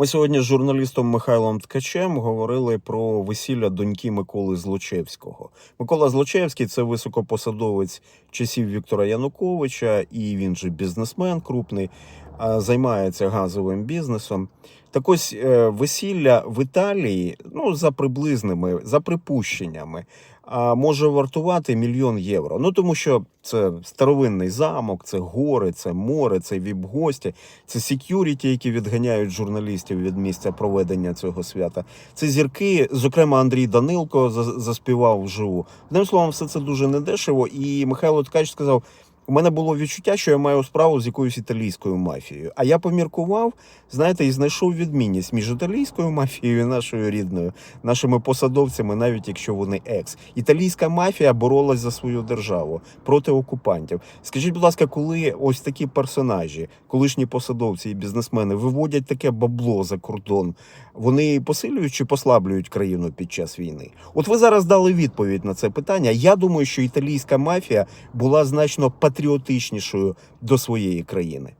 Ми сьогодні з журналістом Михайлом Ткачем говорили про весілля доньки Миколи Злочевського. Микола Злочевський це високопосадовець часів Віктора Януковича, і він же бізнесмен крупний, займається газовим бізнесом. Так ось е, весілля в Італії, ну за приблизними, за припущеннями, може вартувати мільйон євро. Ну тому що це старовинний замок, це гори, це море, це віп-гості, це секюріті, які відганяють журналістів від місця проведення цього свята. Це зірки, зокрема, Андрій Данилко за- заспівав вживу. Одним словом, все це дуже недешево. І Михайло Ткач сказав. У мене було відчуття, що я маю справу з якоюсь італійською мафією. А я поміркував, знаєте, і знайшов відмінність між італійською мафією і нашою рідною, нашими посадовцями, навіть якщо вони екс. Італійська мафія боролась за свою державу проти окупантів. Скажіть, будь ласка, коли ось такі персонажі, колишні посадовці і бізнесмени виводять таке бабло за кордон, вони посилюють чи послаблюють країну під час війни? От ви зараз дали відповідь на це питання. Я думаю, що італійська мафія була значно патріотичнішою до своєї країни.